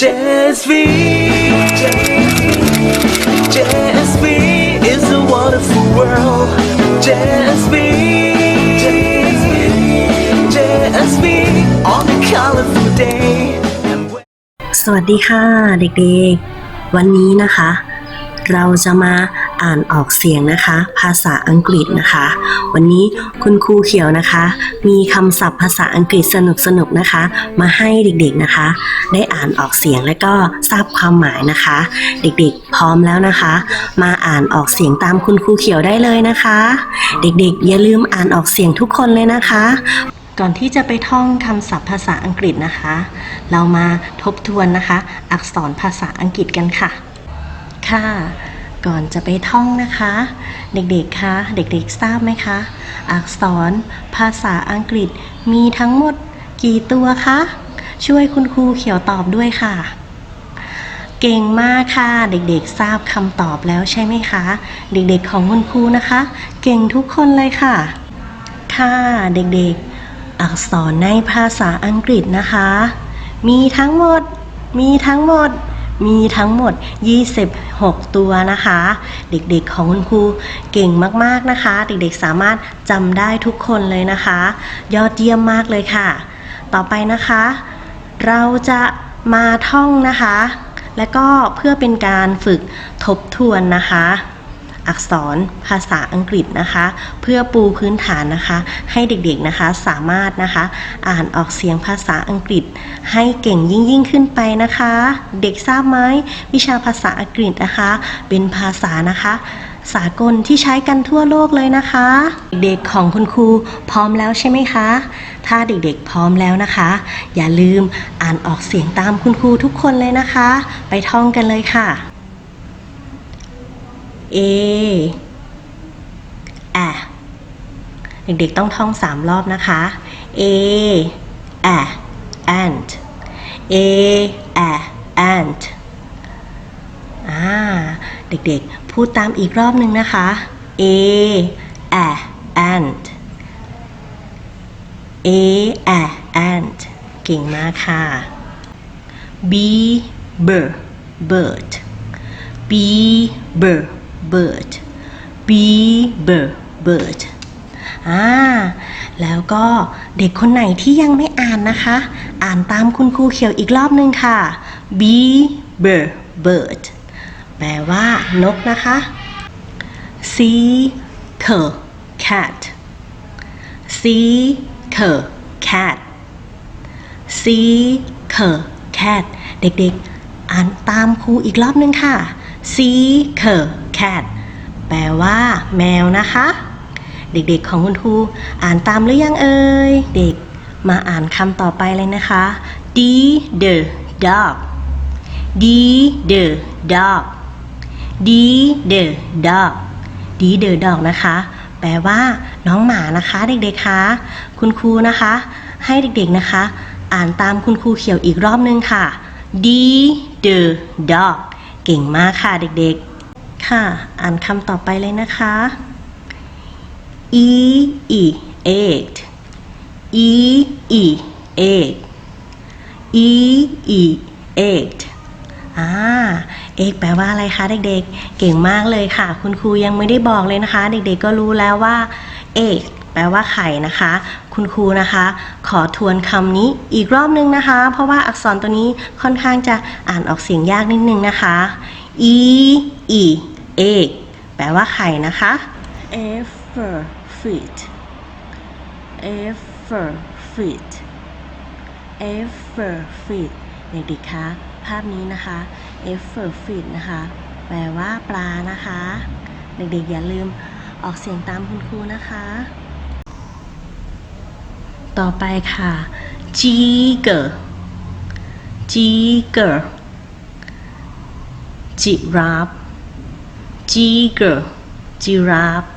JSV JSV is a wonderful world JSV JSV on a colorful day สวัสดีค่ะเด็กๆ วันนี้นะคะ เราจะมา อ่านออกเสียงนะคะ ภาษาอังกฤษนะคะ วันนี้คุณครูเขียวนะคะ มีคำศัพท์ภาษาอังกฤษสนุกๆนะคะ มาให้เด็กๆนะคะ ได้อ่านออกเสียงและก็ทราบความหมายนะคะ เด็กๆพร้อมแล้วนะคะ มาอ่านออกเสียงตามคุณครูเขียวได้เลยนะคะ เด็กๆ อย่าลืมอ่านออกเสียงทุกคนเลยนะคะ ก่อนที่จะไปท่องคำศัพท์ภาษาอังกฤษนะคะ เรามาทบทวนนะคะ อักษรภาษาอังกฤษกันค่ะ ค่ะ ก่อนจะไปท่องนะคะ เด็กๆคะเด็กๆทราบไหมคะ อักษรภาษาอังกฤษมีทั้งหมดกี่ตัวคะ ช่วยคุณครูเขียวตอบด้วยค่ะ เก่งมากค่ะ เด็กๆทราบคำตอบแล้วใช่ไหมคะ เด็กๆของคุณครูนะคะ เก่งทุกคนเลยค่ะ ค่ะเด็กๆ อักษรในภาษาอังกฤษนะคะ มีทั้งหมดมีทั้งหมด มีทั้งหมด 26 ตัวนะคะ เด็กๆของคุณครูเก่งมากๆนะคะ เด็กๆสามารถจำได้ทุกคนเลยนะคะ ยอดเยี่ยมมากเลยค่ะ ต่อไปนะคะ เราจะมาท่องนะคะ และก็เพื่อเป็นการฝึกทบทวนนะคะ อักษรภาษาอังกฤษนะคะ เพื่อปูพื้นฐานนะคะ ให้เด็กๆนะคะสามารถนะคะ อ่านออกเสียงภาษาอังกฤษ ให้เก่งยิ่งยิ่งขึ้นไปนะคะ เด็กทราบไหมวิชาภาษาอังกฤษนะคะ เป็นภาษานะคะ สากลที่ใช้กันทั่วโลกเลยนะคะ เด็กของคุณครูพร้อมแล้วใช่ไหมคะ ถ้าเด็กๆพร้อมแล้วนะคะ อย่าลืมอ่านออกเสียงตามคุณครูทุกคนเลยนะคะ ไปท่องกันเลยค่ะ A แอะเด็กๆต้องท่องสามรอบนะคะ A แอะ ant A แอะ ant อ่าเด็กๆ พูดตามอีกรอบหนึ่งนะคะ A แอะ ant A แอะ ant เก่งมากค่ะ B bird bird B bird bird B b bird อ่าแล้วก็เด็กคนไหนที่ยังไม่อ่านนะคะ อ่านตามคุณครูเขียวอีกรอบนึงค่ะ B b bird แปลว่านกนะคะ C c cat C c cat C c cat เด็กๆ อ่านตามครูอีกรอบนึงค่ะ C c cat แปลว่า แมวนะคะ เด็กๆของคุณครูอ่านตามหรือยังเอ่ย เด็กมาอ่านคำต่อไปเลยนะคะ D the dog D the dog D the dog D the dog นะคะ แปลว่า น้องหมานะคะ เด็กๆคะคุณครูนะคะ ให้เด็กๆนะคะ อ่านตามคุณครูเขียวอีกรอบนึงค่ะ D the dog เก่งมากค่ะเด็กๆ ค่ะ อ่านคำต่อไปเลยนะคะ E E egg E E egg E E egg อ่าเอกแปลว่าอะไรคะเด็กๆ เก่งมากเลยค่ะ คุณครูยังไม่ได้บอกเลยนะคะ เด็กๆก็รู้แล้วว่าเอกแปลว่าไข่นะคะ คุณครูนะคะ ขอทวนคำนี้อีกรอบนึงนะคะ เพราะว่าอักษรตัวนี้ค่อนข้างจะอ่านออกเสียงยากนิดนึงนะคะ e e egg แปลว่าไข่นะคะ f feet f feet f feet เด็กๆคะภาพนี้นะคะ f feet นะคะ แปลว่าปลานะคะ เด็กๆอย่าลืมออกเสียงตามคุณครูนะคะ ต่อไปค่ะ Tiger Tiger Giraffe Tiger Giraffe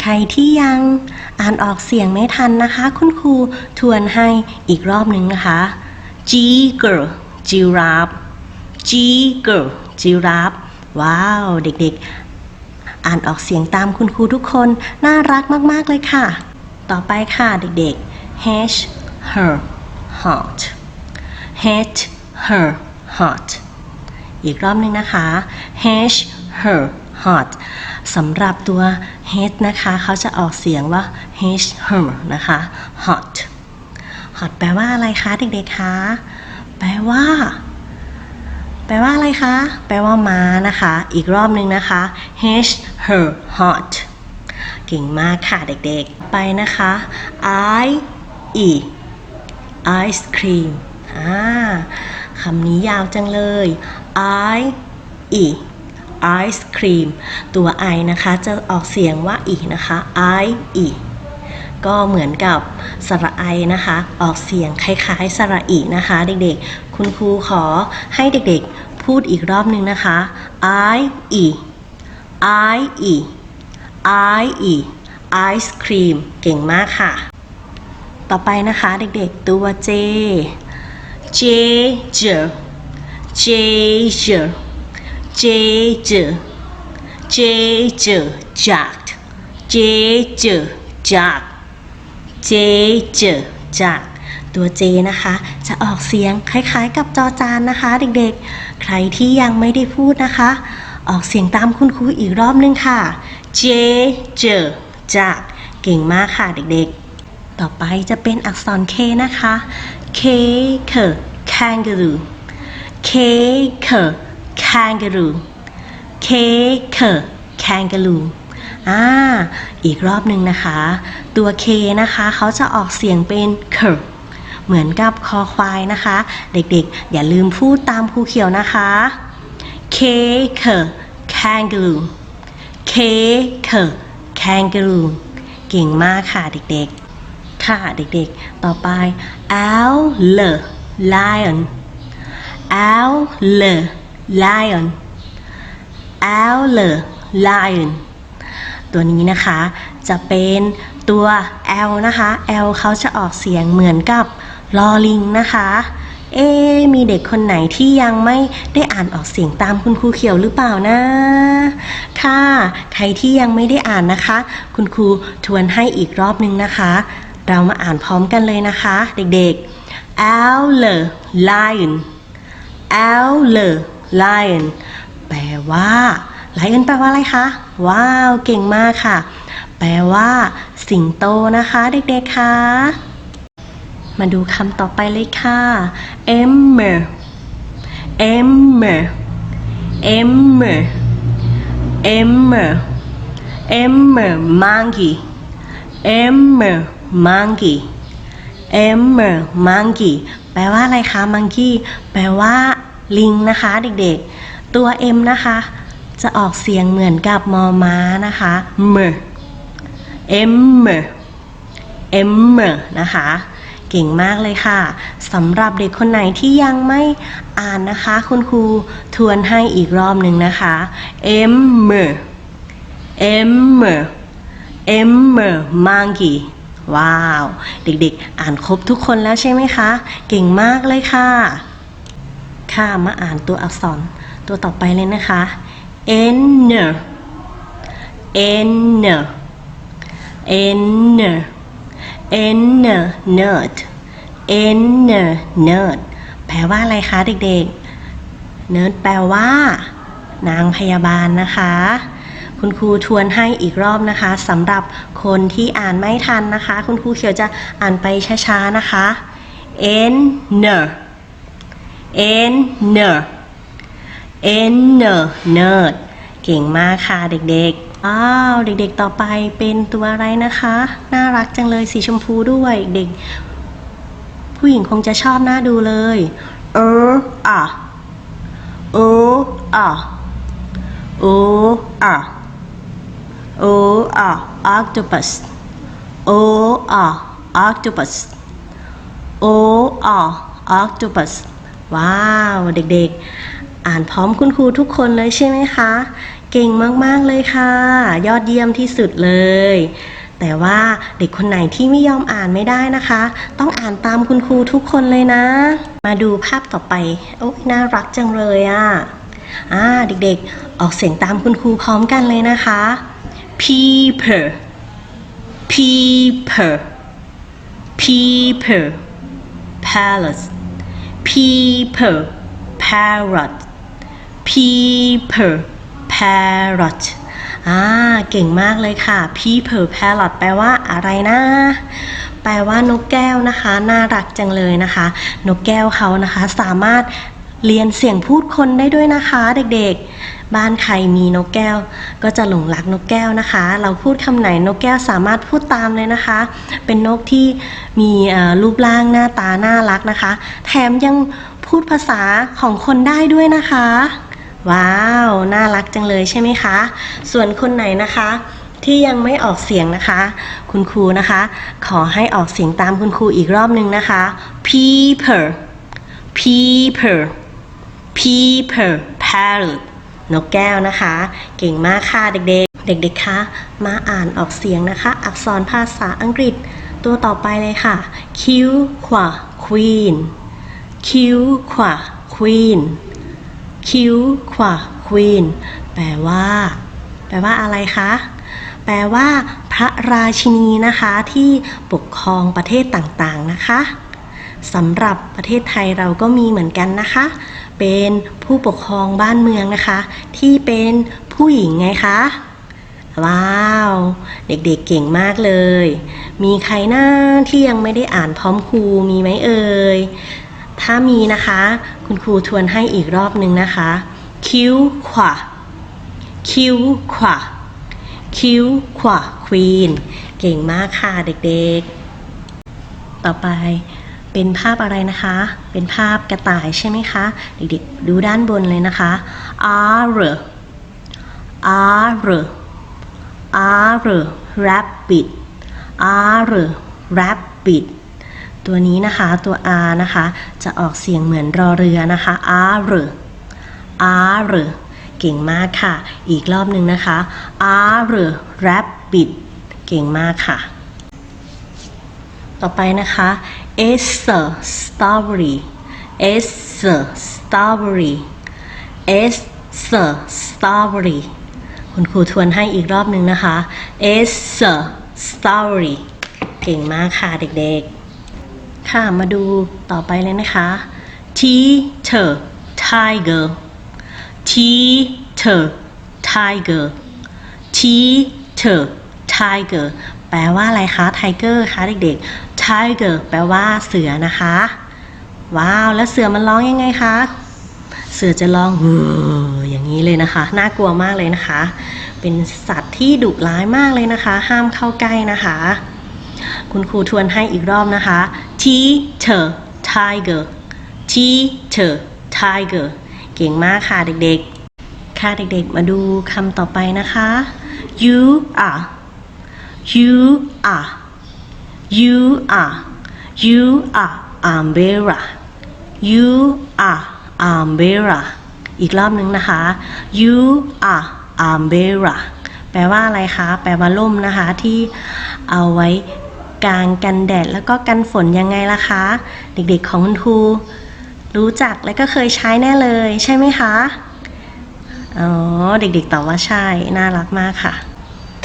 ใครที่ยังอ่านออกเสียงไม่ทันนะคะ คุณครูทวนให้อีกรอบหนึ่งนะคะ Tiger Giraffe Tiger Giraffe ว้าว เด็กๆ อ่านออกเสียงตามคุณครูทุกคน น่ารักมาก ๆ เลยค่ะ ต่อไปค่ะเด็กๆ H her heart hit her hot อีกรอบหนึ่งนะคะ h her hot สำหรับตัว H นะคะ เขาจะออกเสียงว่า h her นะคะ hot hot แปลว่าอะไรคะเด็กๆคะ แปลว่า แปลว่าอะไรคะ แปลว่าม้านะคะ อีกรอบหนึ่งนะคะ h her hot เก่งมากค่ะเด็กๆ ไปนะคะ I e ice cream อ่าคำนี้ยาวจังเลย I e ice cream ตัว i นะคะจะออกเสียงว่า e นะคะ I e ก็เหมือนกับสระไอนะคะ ออกเสียงคล้ายๆสระอีนะคะ เด็กๆ คุณครูขอให้เด็กๆพูดอีกรอบนึงนะคะ I e I e I e ice cream เก่งมากค่ะ ต่อไปนะคะเด็กๆตัว J J J J J J J J J jacked J J jack J J jack ตัว J นะคะ จะออกเสียงคล้ายๆกับจอจานนะคะ เด็กๆ ใครที่ยังไม่ได้พูดนะคะ ออกเสียงตามคุณครูอีกรอบนึงค่ะ J J jack เก่งมากค่ะเด็กๆ ต่อไปจะเป็นอักษร K นะคะ K K kangaroo K K kangaroo K K kangaroo อ่า อีกรอบหนึ่งนะคะ ตัว K นะคะเขาจะออกเสียงเป็น k เหมือนกับคอควายนะคะ เด็กๆ อย่าลืมพูดตามครูเขียวนะคะ K K kangaroo K K kangaroo เก่งมากค่ะเด็กๆ ค่ะเด็กๆ ต่อไป L L lion L L lion L L lion ตัวนี้นะคะจะเป็นตัว L นะคะ L เขาจะออกเสียงเหมือนกับลอลิงนะคะ เอ๊มีเด็กคนไหนที่ยังไม่ได้อ่านออกเสียงตามคุณครูเขียวหรือเปล่านะค่ะใครที่ยังไม่ได้อ่านนะคะ คุณครูทวนให้อีกรอบนึงนะคะ เรามาอ่านพร้อมกันเลยนะคะ เด็กๆ L lion L lion แปลว่า lion แปลว่าอะไรคะ ว้าว เก่งมากค่ะ แปลว่า สิงโตนะคะ เด็กๆค่ะมาดูคำต่อไปเลยค่ะ emmer emmer emmer emmer emmer monkey emmer monkey emmer monkey แปลว่าอะไรคะ monkey แปลว่าลิงนะคะเด็กๆ ตัว M นะคะ จะออกเสียงเหมือนกับมอม้านะคะ mer emmer emmer นะคะ เก่งมากเลยค่ะสำหรับเด็กคนไหนที่ยังไม่อ่านนะคะ คุณครูทวนให้อีกรอบหนึ่งนะคะ emmer emmer emmer monkey ว้าว เด็กๆ อ่านครบทุกคนแล้วใช่ไหมคะ เก่งมากเลยค่ะ ค่ะมาอ่านตัวอักษรตัวต่อไปเลยนะคะ n n n n nerd n nerd แปลว่าอะไรคะเด็กๆ nerd แปลว่า นางพยาบาลนะคะ คุณครูทวนให้อีกรอบนะคะสำหรับคนที่อ่านไม่ทันนะคะ คุณครูเขียวจะอ่านไปช้าๆนะคะ n n n n n n nerd เก่งมากค่ะเด็กๆ อ้าวเด็กๆต่อไปเป็นตัวอะไรนะคะ น่ารักจังเลยสีชมพูด้วยเด็ก ผู้หญิงคงจะชอบหน่าดูเลย เอออะเอออะเอออะ เอออะ octopus โออะ octopus โออะ octopus ว้าว เด็กๆ อ่านพร้อมคุณครูทุกคนเลยใช่ไหมคะ เก่งมากๆเลยค่ะ ยอดเยี่ยมที่สุดเลย แต่ว่าเด็กคนไหนที่ไม่ยอมอ่านไม่ได้นะคะ ต้องอ่านตามคุณครูทุกคนเลยนะ มาดูภาพต่อไป โอ้ยน่ารักจังเลยอะ่ะอ่าเด็กๆ ออกเสียงตามคุณครูพร้อมกันเลยนะคะ people people people palace people parrot people parrot อ่า เก่งมากเลยค่ะ people parrot แปลว่าอะไรนะ แปลว่านกแก้วนะคะ น่ารักจังเลยนะคะ นกแก้วเขานะคะ สามารถ เรียนเสียงพูดคนได้ด้วยนะคะเด็กๆ บ้านใครมีนกแก้ว ก็จะหลงรักนกแก้วนะคะ เราพูดคำไหนนกแก้วสามารถพูดตามเลยนะคะ เป็นนกที่มีรูปร่างหน้าตาน่ารักนะคะ แถมยังพูดภาษาของคนได้ด้วยนะคะ ว้าว น่ารักจังเลยใช่ไหมคะ ส่วนคนไหนนะคะที่ยังไม่ออกเสียงนะคะ คุณครูนะคะ ขอให้ออกเสียงตามคุณครูอีกรอบหนึ่งนะคะ people people people parrot นกแก้วนะคะ เก่งมากค่ะเด็กๆ เด็กๆ คะ มาอ่านออกเสียงนะคะ อักษรภาษาอังกฤษตัวต่อไปเลยค่ะ Q ขวา queen Q ขวา queen Q ขวา queen แปลว่า แปลว่าอะไรคะ แปลว่า พระราชินีนะคะที่ปกครองประเทศต่างๆนะคะสำหรับประเทศไทยเราก็มีเหมือนกันนะคะ เป็นผู้ปกครองบ้านเมืองนะคะ ที่เป็นผู้หญิงไงคะ ว้าว เด็กๆเเก่งมากเลย มีใครหน้าที่ยังไม่ได้อ่านพร้อมครูมีไหมเอ่ย ถ้ามีนะคะ คุณครูทวนให้อีกรอบหนึ่งนะคะ คิ้วขวาคิ้วขวาคิ้วขวาควีน เก่งมากค่ะเด็กๆ ต่อไป เป็นภาพอะไรนะคะ เป็นภาพกระต่ายใช่ไหมคะ เด็กๆ ดูด้านบนเลยนะคะ R R R rabbit R rabbit ตัวนี้นะคะ ตัว R นะคะ จะออกเสียงเหมือนรอเรือนะคะ R R เก่งมากค่ะ อีกรอบหนึ่งนะคะ R rabbit เก่งมากค่ะ ต่อไปนะคะ S strawberry S strawberry S strawberry คุณครูทวนให้อีกรอบหนึ่งนะคะ S strawberry เก่งมากค่ะเด็กๆ ค่ะมาดูต่อไปเลยนะคะ Teacher Tiger Teacher Tiger Teacher Tiger แปลว่าอะไรคะ Tiger คะเด็กๆ Tiger แปลว่าเสือนะคะ ว้าว แล้วเสือมันร้องยังไงคะ เสือจะร้องเวออย่างนี้เลยนะคะ น่ากลัวมากเลยนะคะ เป็นสัตว์ที่ดุร้ายมากเลยนะคะ ห้ามเข้าใกล้นะคะ คุณครูทวนให้อีกรอบนะคะ teacher tiger teacher tiger เก่งมากค่ะเด็กๆ ค่ะเด็กๆ มาดูคำต่อไปนะคะ you are you are you are you are umbrella you are umbrella อีกรอบหนึ่งนะคะ you are umbrella แปลว่าอะไรคะ แปลว่าล่มนะคะที่เอาไว้กางกันแดดแล้วก็กันฝนยังไงล่ะคะ เด็กๆของคุณครูรู้จักและก็เคยใช้แน่เลยใช่ไหมคะ อ๋อ เด็กๆตอบว่าใช่ น่ารักมากค่ะ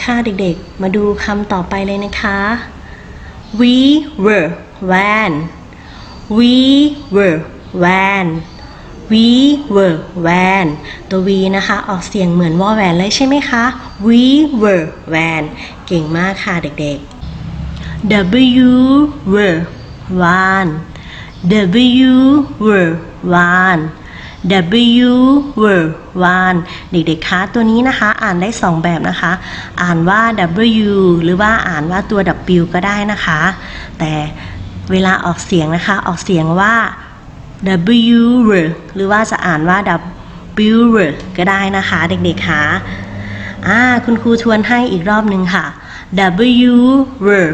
ค่ะเด็กๆ มาดูคำต่อไปเลยนะคะ we were van we were van we were van ตัว v นะคะ ออกเสียงเหมือนวอแวนเลยใช่ไหมคะ we were van เก่งมากค่ะเด็กๆ W were van W were van W were van เด็กๆคะตัวนี้นะคะอ่านได้ 2 แบบนะคะ อ่านว่า W หรือว่าอ่านว่าตัว W ก็ได้นะคะ แต่เวลาออกเสียงนะคะ ออกเสียงว่า W w e r หรือว่าจะอ่านว่า W w e r ก็ได้นะคะ เด็กๆคะอ่าคุณครูทวนให้อีกรอบหนึ่งค่ะ W were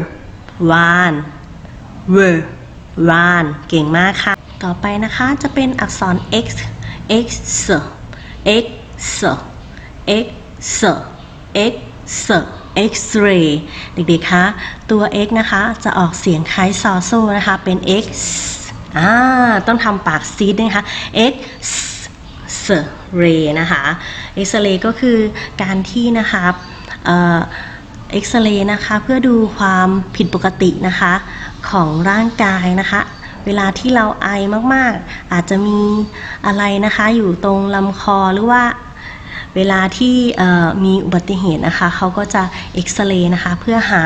van were van เก่งมากค่ะ ต่อไปนะคะจะเป็นอักษร x x x x x x ray เด็กๆ คะ ตัว x นะคะ จะออกเสียงคล้ายซอโซ่นะคะ เป็น x อ่า ต้องทำปากซีดนะคะ x ray นะคะ x ray ก็คือการที่นะคะเอ่อเอ็กซเรย์นะคะ เพื่อดูความผิดปกตินะคะ ของร่างกายนะคะ เวลาที่เราไอมากๆ อาจจะมีอะไรนะคะอยู่ตรงลำคอหรือว่าเวลาที่มีอุบัติเหตุนะคะเขาก็จะเอ็กซเรย์นะคะ เพื่อหา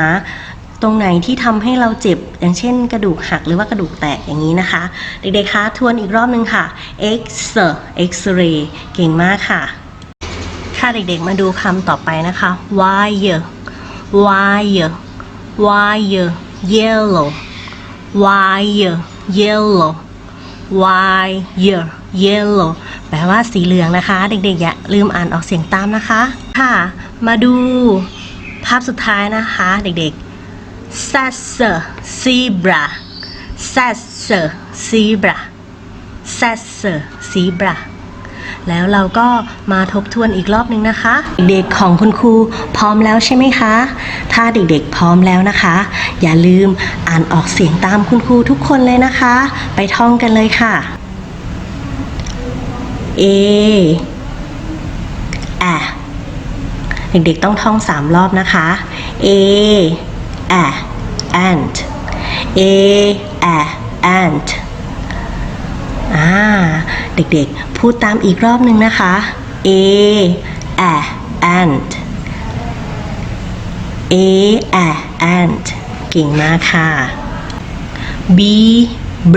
ตรงไหนที่ทำให้เราเจ็บอย่างเช่นกระดูกหักหรือว่ากระดูกแตกอย่างนี้นะคะ เด็กๆคะทวนอีกรอบนึงค่ะ X X-ray เก่งมากค่ะ ค่ะเด็กๆมาดูคำต่อไปนะคะ wire wire wire yellow wire yellow wire yellow แปลว่าสีเหลืองนะคะ เด็กๆอย่าลืมอ่านออกเสียงตามนะคะ ค่ะ มาดูภาพสุดท้ายนะคะ เด็กๆ sasser zebra sasser zebra sasser zebra แล้วเราก็มาทบทวนอีกรอบนึงนะคะ เด็กๆของคุณครูพร้อมแล้วใช่ไหมคะ ถ้าเด็กๆพร้อมแล้วนะคะ อย่าลืมอ่านออกเสียงตามคุณครูทุกคนเลยนะคะ ไปท่องกันเลยค่ะ A อะเด็กๆต้องท่องสามรอบนะคะ A อะ ant A อะ ant อ่า เด็กๆ พูดตามอีกรอบหนึ่งนะคะ A a ant A a ant เก่งมากค่ะ B b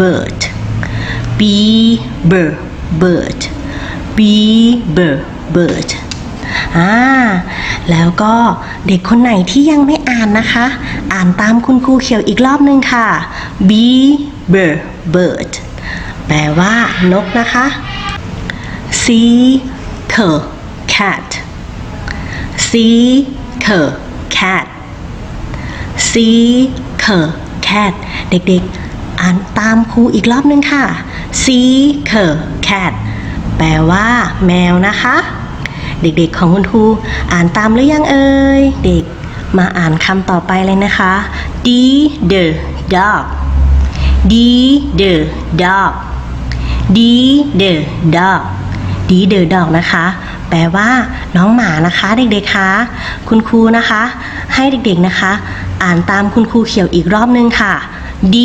bird B b bird B b bird อ่า แล้วก็เด็กคนไหนที่ยังไม่อ่านนะคะ อ่านตามคุณครูเขียวอีกรอบนึงค่ะ B b bird แปลว่านกนะคะ C c cat C c cat C c cat เด็กๆ อ่านตามครูอีกรอบนึงค่ะ C c cat แปลว่า แมวนะคะ เด็กๆของคุณครูอ่านตามหรือยังเอ่ยเด็กมาอ่านคำต่อไปเลยนะคะ D the dog D the dog D the dog D the dog นะคะ แปลว่า น้องหมานะคะ เด็กๆคะคุณครูนะคะ ให้เด็กๆนะคะ อ่านตามคุณครูเขียวอีกรอบนึงค่ะ D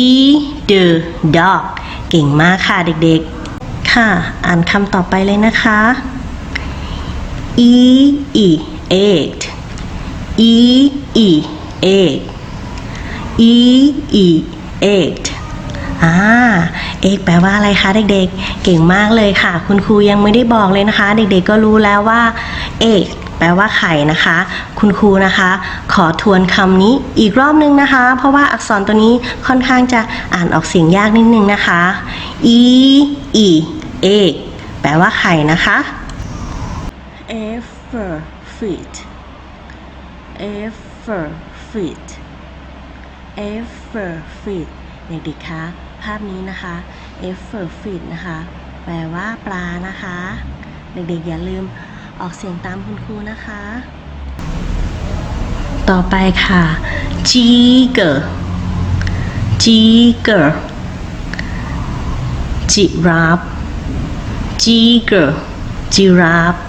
the dog เก่งมากค่ะเด็กๆ ค่ะ อ่านคำต่อไปเลยนะคะ E E eight E E eight E E eight อ่า เอกแปลว่าอะไรคะเด็กๆ เก่งมากเลยค่ะ คุณครูยังไม่ได้บอกเลยนะคะ เด็กๆก็รู้แล้วว่า เอกแปลว่าไข่นะคะ คุณครูนะคะ ขอทวนคำนี้อีกรอบนึงนะคะ เพราะว่าอักษรตัวนี้ค่อนข้างจะอ่านออกเสียงยากนิดนึงนะคะ e e เอกแปลว่าไข่นะคะ F feet F feet F feet เด็กๆคะาพนี้นะคะ F feet นะคะ แปลว่าปลานะคะ เด็กๆอย่าลืมออกเสียงตามคุณครูนะคะ ต่อไปค่ะ Tiger Tiger Giraffe Tiger Giraffe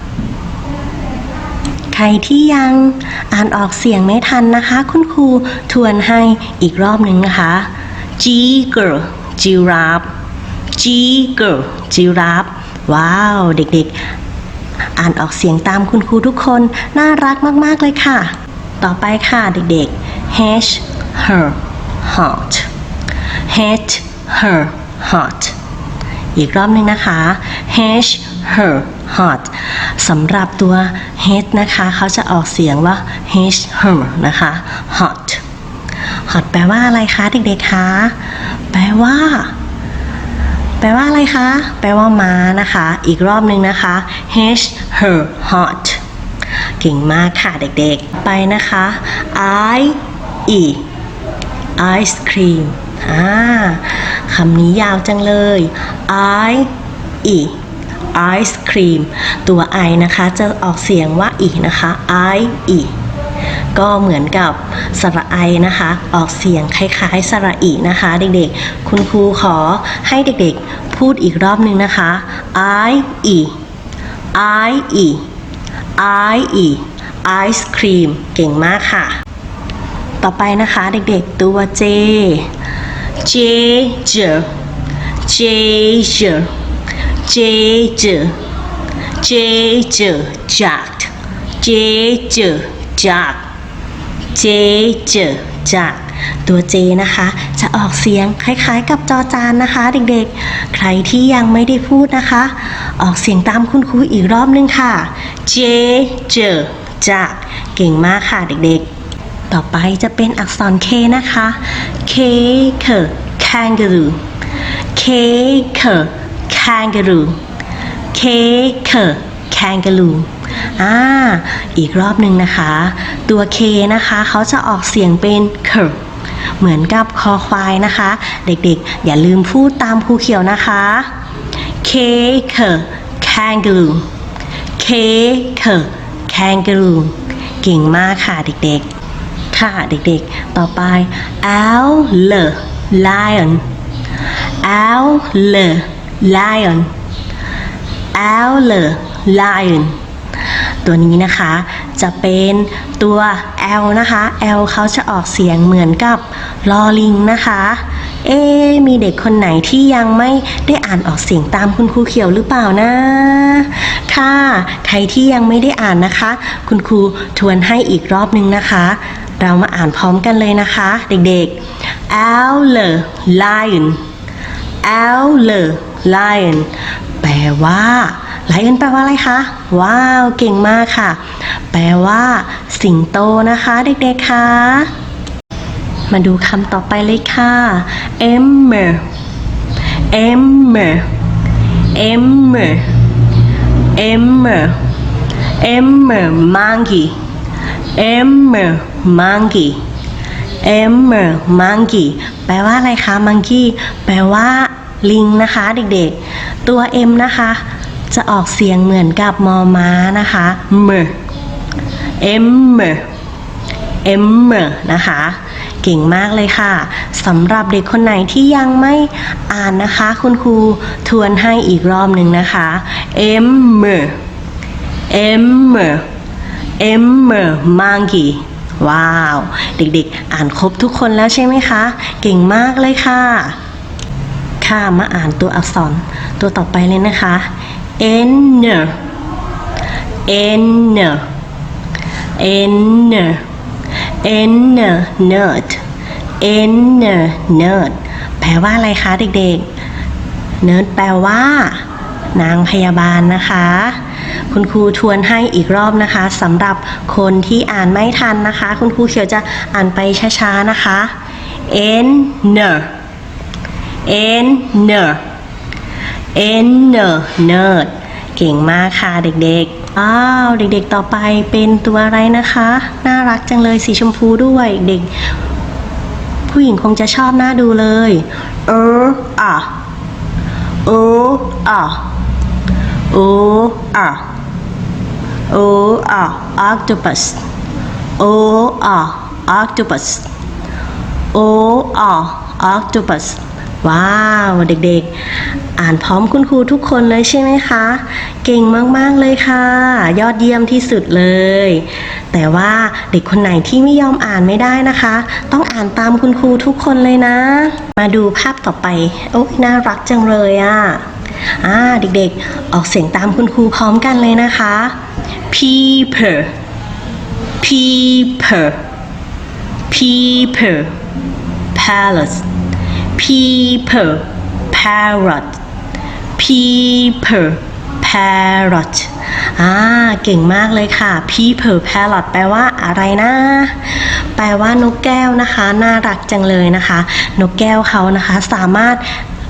ใครที่ยังอ่านออกเสียงไม่ทันนะคะ คุณครูทวนให้อีกรอบหนึ่งนะคะ Tiger Giraffe Tiger Giraffe ว้าว เด็กๆ อ่านออกเสียงตามคุณครูทุกคน น่ารักมาก ๆ เลยค่ะ ต่อไปค่ะเด็กๆ H her hot H her hot อีกรอบหนึ่งนะคะ H her hot สำหรับตัว H นะคะ เขาจะออกเสียงว่า H her นะคะ hot hot แปลว่าอะไรคะเด็กๆคะ แปลว่า แปลว่าอะไรคะ แปลว่าม้านะคะ อีกรอบหนึ่งนะคะ H her hot เก่งมากค่ะเด็กๆ ไปนะคะ I E ice cream อ่าคำนี้ยาวจังเลย I E ice cream ตัว I นะคะ จะออกเสียงว่า E นะคะ I E ก็เหมือนกับสระไอนะคะ ออกเสียงคล้ายๆสระอีนะคะ เด็กๆ คุณครูขอให้เด็กๆ พูดอีกรอบนึงนะคะไออีไออีไออีไอศครีมเก่งมากค่ะ ต่อไปนะคะเด็กๆตัว J J J J J J J J J จาก J J จาก เจเจจากตัว J นะคะ จะออกเสียงคล้ายๆ กับจอจานนะคะ เด็กๆ ใครที่ยังไม่ได้พูดนะคะ ออกเสียงตามคุณครูอีกรอบนึงค่ะ เจเจจากเก่งมากค่ะเด็กๆ ต่อไปจะเป็นอักษร K นะคะ K เค kangaroo K เค kangaroo K เค kangaroo อ่า อีกรอบหนึ่งนะคะ ตัว K นะคะเขาจะออกเสียงเป็น k เหมือนกับคอควายนะคะ เด็กๆ อย่าลืมพูดตามครูเขียวนะคะ K เค kangaroo K เค kangaroo เก่งมากค่ะเด็กๆ ค่ะเด็กๆ ต่อไป L L lion L L lion L Lion ตัวนี้นะคะจะเป็นตัว L นะคะ L เขาจะออกเสียงเหมือนกับลอลิงนะคะ เอ๊มีเด็กคนไหนที่ยังไม่ได้อ่านออกเสียงตามคุณครูเขียวหรือเปล่านะค่ะใครที่ยังไม่ได้อ่านนะคะ คุณครูทวนให้อีกรอบนึงนะคะ เรามาอ่านพร้อมกันเลยนะคะ เด็กๆ L L lion L L lion แปลว่า lion แปลว่าอะไรคะ ว้าว เก่งมากค่ะ แปลว่า สิงโตนะคะ เด็กๆคะมาดูคำต่อไปเลยค่ะ emmer emmer emmer emmer emmer monkey emmer monkey emmer monkey แปลว่าอะไรคะ monkey แปลว่าลิงนะคะเด็กๆ ตัว M นะคะ จะออกเสียงเหมือนกับมอม้านะคะ mer emmer emmer นะคะเก่งมากเลยค่ะสำหรับเด็กคนไหนที่ยังไม่อ่านนะคะ คุณครูทวนให้อีกรอบหนึ่งนะคะ emmer emmer emmer monkey ว้าว เด็กๆ อ่านครบทุกคนแล้วใช่ไหมคะ เก่งมากเลยค่ะ ค่ะมาอ่านตัวอักษรตัวต่อไปเลยนะคะ n n n n nerd n nerd แปลว่าอะไรคะเด็กๆ nerd แปลว่า นางพยาบาลนะคะ คุณครูทวนให้อีกรอบนะคะสำหรับคนที่อ่านไม่ทันนะคะ คุณครูเขียวจะอ่านไปช้าๆนะคะ n n n n n nerd เก่งมากค่ะเด็กๆ อ้าว เด็กๆต่อไปเป็นตัวอะไรนะคะ น่ารักจังเลยสีชมพูด้วยเด็ก ผู้หญิงคงจะชอบหน่าดูเลย เอออะโออะโออะโออะ octopus โออะ octopus โออะ octopus ว้าวเด็กๆ อ่านพร้อมคุณครูทุกคนเลยใช่ไหมคะ เก่งมากๆเลยค่ะ ยอดเยี่ยมที่สุดเลย แต่ว่าเด็กคนไหนที่ไม่ยอมอ่านไม่ได้นะคะ ต้องอ่านตามคุณครูทุกคนเลยนะ มาดูภาพต่อไป โอ้ยน่ารักจังเลยอะ่ะอ่าเด็กๆ ออกเสียงตามคุณครูพร้อมกันเลยนะคะ people people people palace people parrot people parrot อ่า เก่งมากเลยค่ะ people parrot แปลว่าอะไรนะ แปลว่านกแก้วนะคะ น่ารักจังเลยนะคะ นกแก้วเขานะคะ สามารถ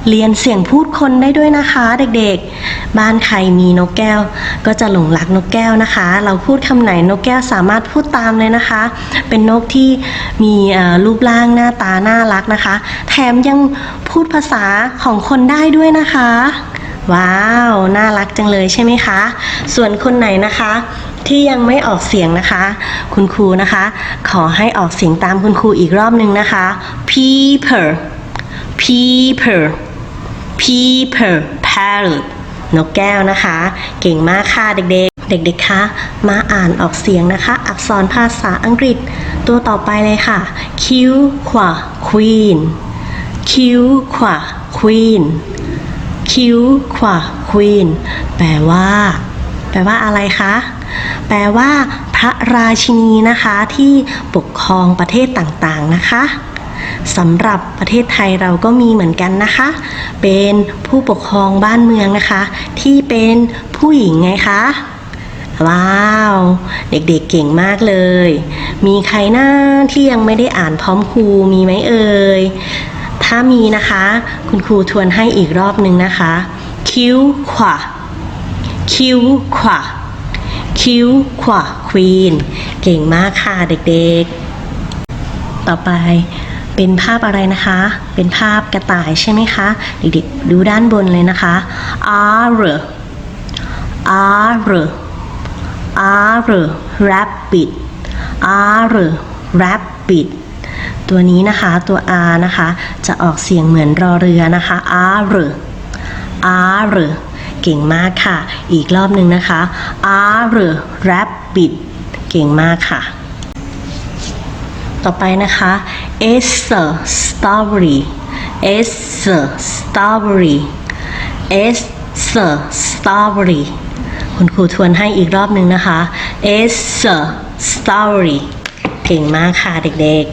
เรียนเสียงพูดคนได้ด้วยนะคะ เด็กๆ บ้านใครมีนกแก้ว ก็จะหลงรักนกแก้วนะคะ เราพูดคำไหนนกแก้วสามารถพูดตามเลยนะคะ เป็นนกที่มีรูปร่างหน้าตาน่ารักนะคะ แถมยังพูดภาษาของคนได้ด้วยนะคะ ว้าว น่ารักจังเลยใช่ไหมคะ ส่วนคนไหนนะคะที่ยังไม่ออกเสียงนะคะ คุณครูนะคะ ขอให้ออกเสียงตามคุณครูอีกรอบหนึ่งนะคะ people people people parrot นกแก้วนะคะ เก่งมากค่ะเด็กๆ เด็กๆคะมาอ่านออกเสียงนะคะ อักษรภาษาอังกฤษ ตัวต่อไปเลยค่ะ Q ขวา Queen คิ้วขวา queen คิ้วขวา queen แปลว่า แปลว่าอะไรคะแปลว่าพระราชินีนะคะที่ปกครองประเทศต่างๆนะคะ สำหรับประเทศไทยเราก็มีเหมือนกันนะคะ เป็นผู้ปกครองบ้านเมืองนะคะ ที่เป็นผู้หญิงไงคะว้าว เด็กๆเก่งมากเลย มีใครหน้าที่ยังไม่ได้อ่านพร้อมครูมีไหมเอ่ย ถ้ามีนะคะ คุณครูทวนให้อีกรอบหนึ่งนะคะ คิ้วขวาคิ้วขวาคิ้วขวาควีน เก่งมากค่ะเด็กๆ ต่อไป เป็นภาพอะไรนะคะ เป็นภาพกระต่ายใช่ไหมคะ เด็กๆ ดูด้านบนเลยนะคะ R R R rabbit R rabbit ตัวนี้นะคะตัว R นะคะ จะออกเสียงเหมือนรอเรือนะคะ R R เก่งมากค่ะ อีกรอบหนึ่งนะคะ R rabbit เก่งมากค่ะ ต่อไปนะคะ S strawberry S strawberry S strawberry คุณครูทวนให้อีกรอบหนึ่งนะคะ S strawberry เก่งมากค่ะเด็ก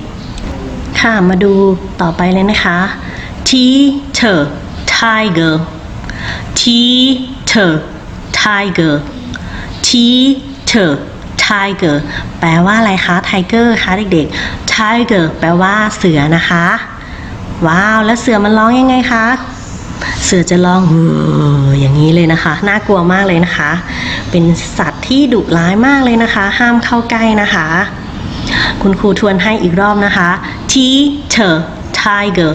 ๆ ค่ะมาดูต่อไปเลยนะคะ Teacher Tiger Teacher Tiger Teacher Tiger แปลว่าอะไรคะ Tiger คะเด็กๆ Tiger แปลว่าเสือนะคะ ว้าว แล้วเสือมันร้องยังไงคะ เสือจะร้องฮืออย่างนี้เลยนะคะ น่ากลัวมากเลยนะคะ เป็นสัตว์ที่ดุร้ายมากเลยนะคะ ห้ามเข้าใกล้นะคะ คุณครูทวนให้อีกรอบนะคะ teacher tiger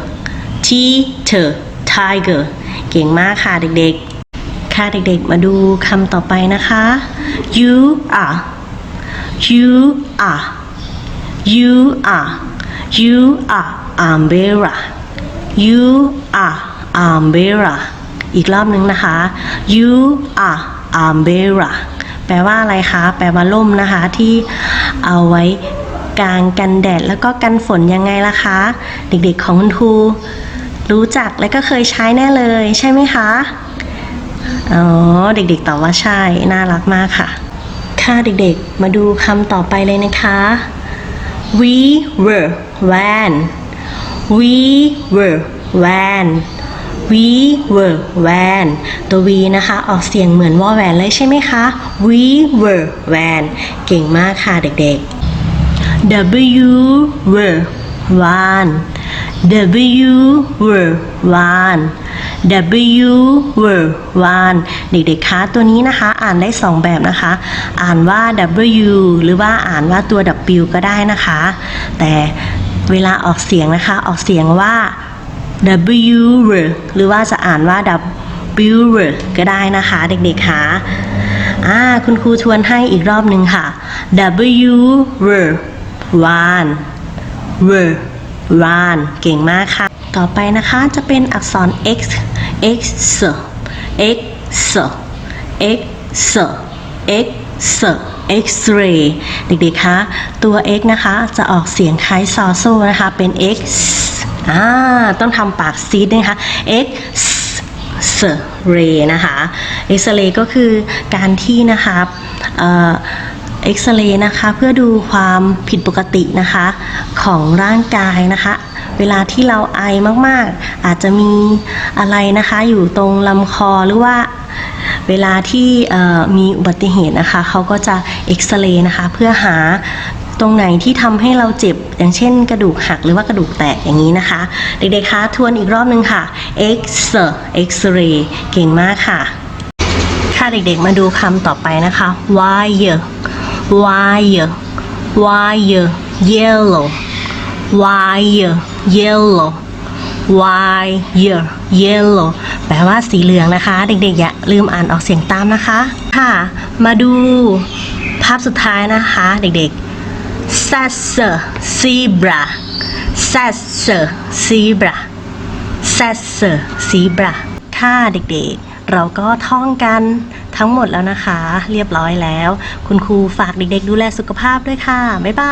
teacher tiger เก่งมากค่ะเด็กๆ ค่ะเด็กๆ มาดูคำต่อไปนะคะ you are you are you are you are umbrella you are umbrella อีกรอบนึงนะคะ you are umbrella แปลว่าอะไรคะ แปลว่าล่มนะคะที่เอาไว้กางกันแดดแล้วก็กันฝนยังไงล่ะคะ เด็กๆของคุณครูรู้จักและก็เคยใช้แน่เลยใช่ไหมคะ อ๋อ เด็กๆตอบว่าใช่ น่ารักมากค่ะ ค่ะเด็กๆ มาดูคำต่อไปเลยนะคะ we were van we were van we were van ตัว v นะคะ ออกเสียงเหมือนว่าแวนเลยใช่ไหมคะ we were van เก่งมากค่ะเด็กๆ W were one W were one W were one เด็กๆ คะตัวนี้นะคะ อ่านได้สองแบบนะคะ อ่านว่า W หรือว่าอ่านว่าตัว W ก็ได้นะคะ แต่เวลาออกเสียงนะคะ ออกเสียงว่า W w e r หรือว่าจะอ่านว่า W w e r ก็ได้นะคะ เด็กๆ คะอ่าคุณครูทวนให้อีกรอบหนึ่งค่ะ W were one were one เก่งมากค่ะ ต่อไปนะคะจะเป็นอักษร x x x x x x x-ray เด็กๆ คะ ตัว x นะคะ จะออกเสียงคล้ายซอโซนะคะ เป็น x อ่า ต้องทำปากซีดนะคะ x เรนะคะ เอ็กซเรย์ก็คือการที่นะคะ เอ็กซเรย์นะคะเพื่อดูความผิดปกตินะคะของร่างกายนะคะ เวลาที่เราไอมากๆ อาจจะมีอะไรนะคะ อยู่ตรงลำคอหรือว่าเวลาที่มีอุบัติเหตุนะคะเขาก็จะเอ็กซเรย์นะคะเพื่อหาตรงไหนที่ทำให้เราเจ็บอย่างเช่น กระดูกหักหรือว่ากระดูกแตกอย่างนี้นะคะ เด็กๆคะทวนอีกรอบนึงค่ะ X X-ray เก่งมากค่ะ ค่ะเด็กๆมาดูคำต่อไปนะคะ wire wire wire yellow wire yellow wire yellow แปลว่าสีเหลืองนะคะ เด็กๆอย่าลืมอ่านออกเสียงตามนะคะ ค่ะ มาดูภาพสุดท้ายนะคะ เด็กๆ s a s zebra s a s zebra s a s zebra ค่ะเด็กๆ เราก็ท่องกัน ทั้งหมดแล้วนะคะ เรียบร้อยแล้ว คุณครูฝากเด็กๆดูแลสุขภาพด้วยค่ะ บ๊ายบาย